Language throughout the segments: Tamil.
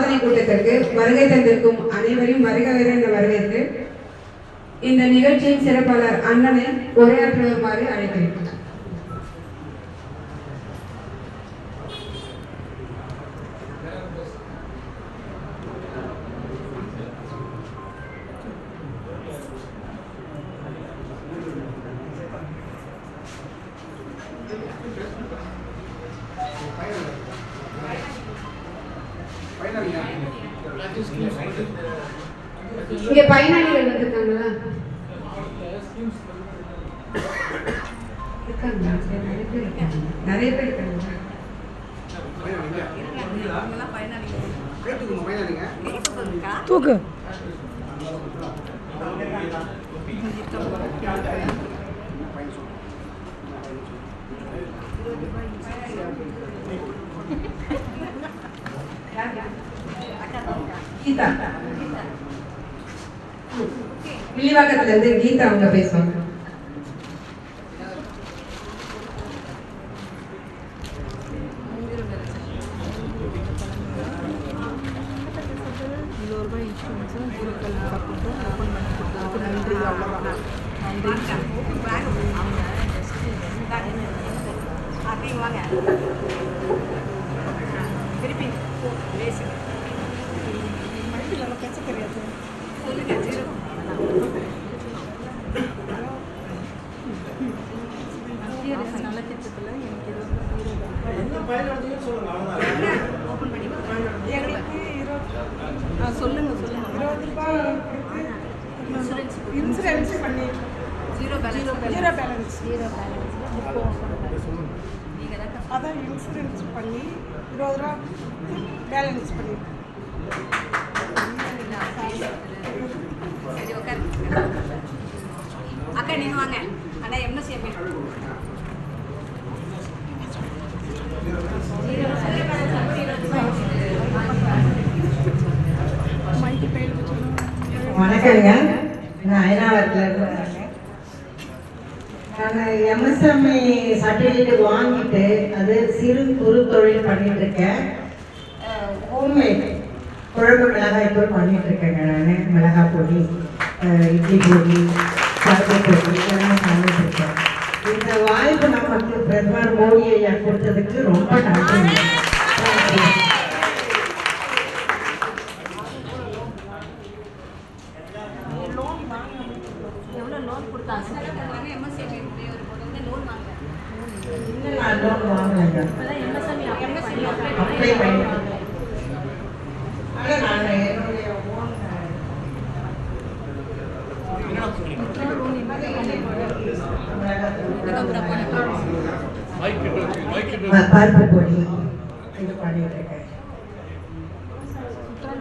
சாதனை கூட்டத்திற்கு வருகை தந்திருக்கும் அனைவரையும் வருக வருக என வரவேற்று இந்த நிகழ்ச்சியின் சிறப்பாளர் அண்ணனை உரையாற்றுவருமாறு அழைக்கிறேன். இங்க பயனாளிகள் வந்திருக்காங்களா? நிறைய பேர் இருக்காங்க. நிறைய பேர் இருக்காங்க. தூக்கு. கீதா. வில்லிவாக்கத்துல இருந்து கீதா அவங்க பேசுவாங்க திருப்பி பேசுங்க இன்சூரன்ஸும் ஜீரோ பேலன்ஸ் அக்கௌண்ட்டும் ஓப்பன் பண்ணி கொடுத்ததுக்கு நன்றி அவ்வளோதான் நன்றி பேச தெரியாது மத்திய அரசு நலத்திட்டத்தில் எனக்கு எங்களுக்கு இருபது ஆ சொல்லுங்க சொல்லுங்க இருபது ரூபாய் இன்சூரன்ஸ் இன்சூரன்ஸ் பண்ணி zero balance zero balance zero அதான் இன்சூரன்ஸ் பண்ணி இருபது ரூபா பேலன்ஸ் பண்ணி. அக்கா நீங்க வாங்க. அண்ணா பெயில் வச்சுக்கணும் வணக்கங்க. நான் ஐநாவரத்தில் நாங்கள் நான் எம்எஸ்எம்இ சர்டிஃபிகேட் வாங்கிட்டு அது சிறு குறு தொழில் பண்ணிட்டு இருக்கேன். ஹோம்மேட் குழம்பு மிளகாய் போய் பண்ணிட்டு இருக்கேங்க நான். மிளகாய் பொடி இட்லி பொடி பருப்பு பொடி இதெல்லாம் பண்ணிட்டு இருக்கேன். இந்த வாய்ப்பு நமக்கு பிரதமர் மோடி ஐயா கொடுத்ததுக்கு ரொம்ப நன்றி Thank you. எவ்வளோ லோன் கொடுத்தாங்க எம்எஸ்சி எம்ஏ ஒரு பொண்ணு வந்து லோன் வாங்க இன்னும் நான் loan வாங்கலைங்க. இப்போதான் எம்எஸ்எம்இ எம்எஸ்சி அப்ளை பண்ணிட்டு ஆனா நான் என்னுடைய அஹ், பருப்பு பொடி இது பண்ணிட்டு இருக்கேன்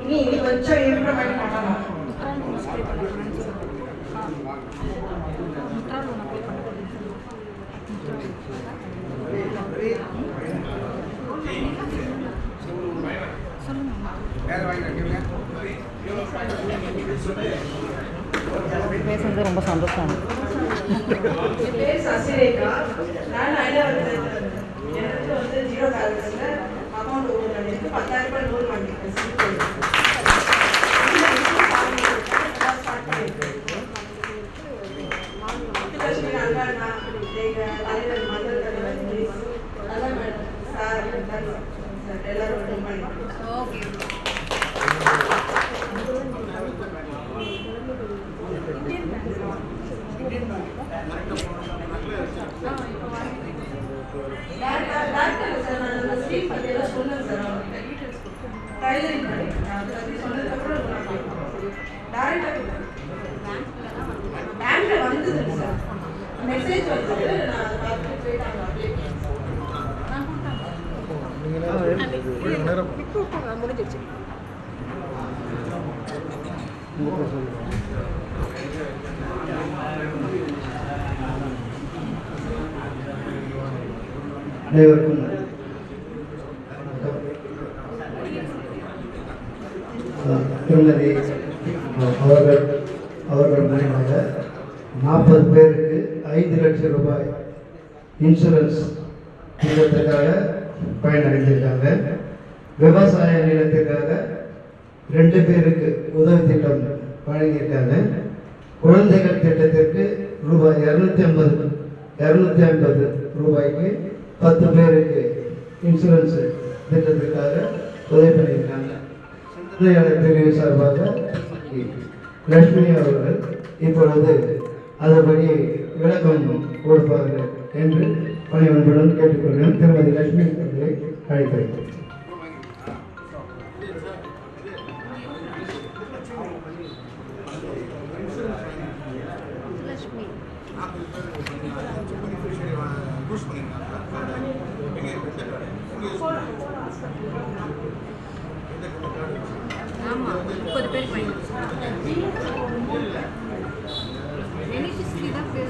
நீ இது கொஞ்சம் இம்ப்ரூவ்மெண்ட் பண்ணணும் முத்ரா லோன் அப்ளை பண்ண கிடைச்சது ரொம்ப சந்தோஷம். எனக்கு வந்து ஜீரோ பேலன்ஸில் அமௌண்ட் ஓப்பன் பண்ணியிருக்கு. பத்தாயிரம் ரூபாய் லோன் வாங்கியிருக்கேன் சிறு முத்துலட்சுமி அல்வாண்ணா எங்கள் தலைவர் மதர் தலைவர் மிஸ் அதான் மேடம் சார் சார் எல்லாரும் ஓப்பன் பண்ணியிருக்கோம் ஓகே டாக்டர் டாக்டர் சார் நான் அந்த ஸ்லீப் பற்றி எல்லாம் சொன்னேன் சார் அவர்கிட்ட டைலரிங் பண்ணிக்கிறேன் அதை பற்றி சொன்னதுக்கப்புறம் டேரக்டாக பேங்க்ல வந்தது சார் மெசேஜ் வந்தது நான் அதை பார்த்துட்டு முடிஞ்சிருச்சு அனைவருக்கும் திருமதி அவர்கள் அவர்கள் மூலமாக நாற்பது பேருக்கு ஐந்து லட்சம் ரூபாய் இன்சூரன்ஸ் நிலத்திற்காக பயனடைந்திருக்காங்க. விவசாய நிலத்திற்காக ரெண்டு பேருக்கு உதவி திட்டம் வழங்கியிருக்காங்க. குழந்தைகள் திட்டத்திற்கு ரூபாய் இரநூத்தி ஐம்பது இரநூத்தி ஐம்பது ரூபாய்க்கு பத்து பேருக்கு இன்சூரன்ஸ் திட்டத்திற்காக உதவி பண்ணியிருக்காங்க. சிந்தனையாளர் பிரிவு சார்பாக லட்சுமி அவர்கள் இப்பொழுது அதுபடி விளக்கம் கொடுப்பார்கள் என்று பணியன்புடன் கேட்டுக்கொள்கிறேன். திருமதி லட்சுமி அவர்களை அழைக்கிறேன். ஆமாம் முப்பது பேர் பையன் தான் பேர்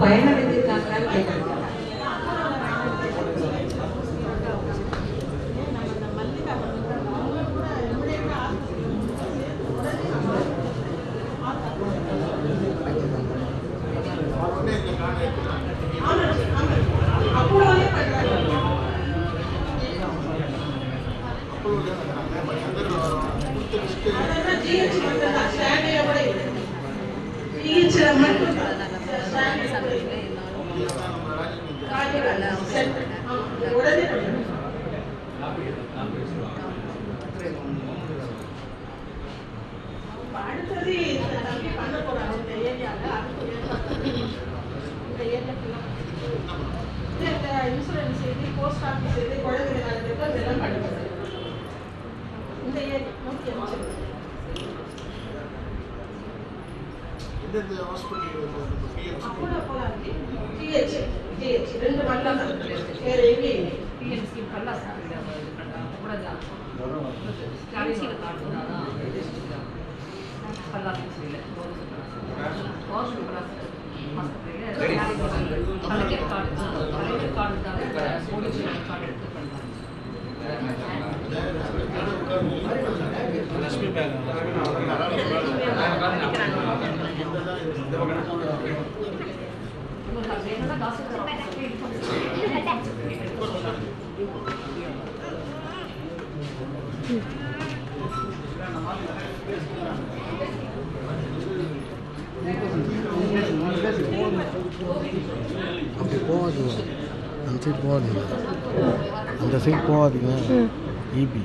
அது இன்சூரன்ஸ் இது போஸ்ட் ஆஃபீஸ் இது குழந்தைங்க நலத்துக்கு இதெல்லாம் பண்ணுறது இந்த ஏரியா நூற்றி அஞ்சு அப்போலோ போலாம் ஜிஹெச் ஜிஹெச் ரெண்டு மட்டும் தான் வேற எங்கேயும் இல்லை. சார் கூட கடைசியில் காசு அப்படி போகாதீங்க. அந்த சைடு போகாதீங்க. அந்த சைடு போகாதீங்க. இபி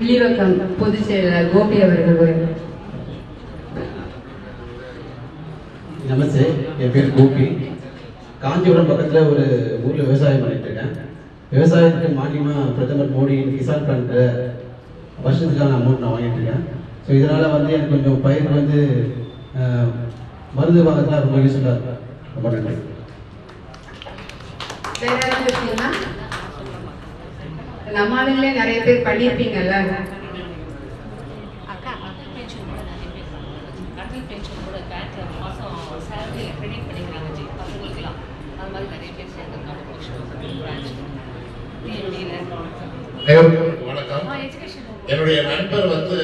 வில்லிவக்கம் பொதுச் செயலர் கோபி அவர்கள். நமஸ்தே என் பேர் கோபி. காஞ்சிபுரம் பக்கத்தில் ஒரு ஊரில் விவசாயம் பண்ணிட்டு இருக்கேன் விவசாயத்துக்கு மானியமாக பிரதமர் மோடியின் கிசான் பிளான்ல வருஷத்துக்கான அமௌண்ட் நான் வாங்கிட்டு இருக்கேன் ஸோ இதனால் வந்து எனக்கு கொஞ்சம் பயிர் வந்து வாங்கறதுலாம் ரொம்ப யூஸ்ஃபுல்லாக இருக்கும் ரொம்ப நன்றி. நம்ம ஆளுங்களே நிறைய பேர் பண்ணியிருப்பீங்கல்ல. வணக்கம். எஜுகேஷன் என்னுடைய நண்பர் வந்து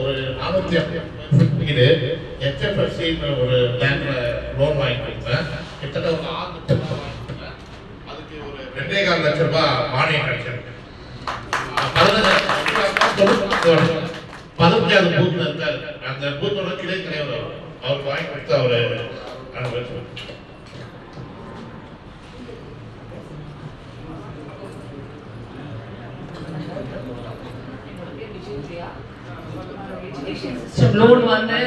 ஒரு நானூத்தி ஐம்பது ஹெச்எஃப்எஸ்சி ஒரு பேங்க்ல லோன் வாங்கி கொடுத்தேன் கிட்டத்தட்ட ஒரு ஆறு லட்சம் ரூபாய் வாங்கி கொடுத்தேன். அதுக்கு ஒரு ரெண்டே கால் லட்சம் ரூபாய் மானியம் கிடைச்சிருக்கு பதினஞ்சாவது பூத்ல இருந்தார் அந்த பூத்தோட கிளை தலைவர் அவர். அவருக்கு வாங்கி கொடுத்து அவர் அனுபவிச்சு எஜுகேஷன் சிஸ்டம் லோன் வந்து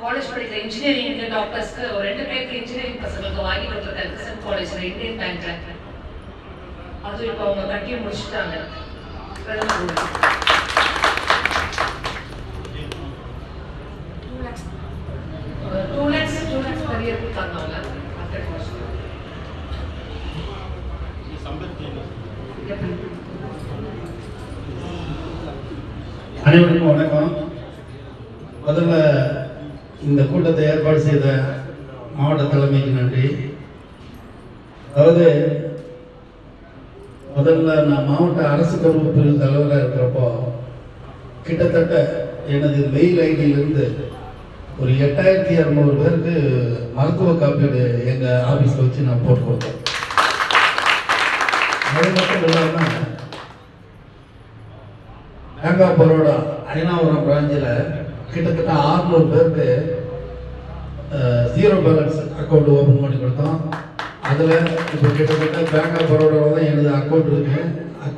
காலேஜ் படிக்கிற இன்ஜினியரிங் டாக்டர்ஸ்க்கு ஒரு ரெண்டு பேருக்கு இன்ஜினியரிங் பசங்களுக்கு வாங்கி கொடுத்துருக்காரு கிருஷ்ணன் காலேஜ்ல இந்தியன் பேங்க்ல அது இப்போ அவங்க கட்டி முடிச்சுட்டாங்க. Two lakhs two lakhs after cost. எப்படி? அனைவருக்கும் வணக்கம். முதல்ல இந்த கூட்டத்தை ஏற்பாடு செய்த மாவட்ட தலைமைக்கு நன்றி. அதாவது முதல்ல நான் மாவட்ட அரசு கல்வி பிரிவு தலைவராக இருக்கிறப்போ கிட்டத்தட்ட எனது மெயில் ஐடியிலிருந்து ஒரு எட்டாயிரத்தி இரநூறு பேருக்கு மருத்துவ காப்பீடு எங்கள் ஆஃபீஸில் வச்சு நான் போட்டு கொடுத்தேன். அது மட்டும் இல்லாமல் பேங்க் ஆஃப் பரோடா ஐநாபுரம் பிரான்ச்சில் கிட்டத்தட்ட ஆறுநூறு பேருக்கு ஜீரோ பேலன்ஸ் அக்கௌண்ட் ஓப்பன் பண்ணி கொடுத்தோம் அதில் இப்போ கிட்டத்தட்ட பேங்க் ஆஃப் பரோடாவில் தான் எனது அக்கௌண்ட் இருக்கு.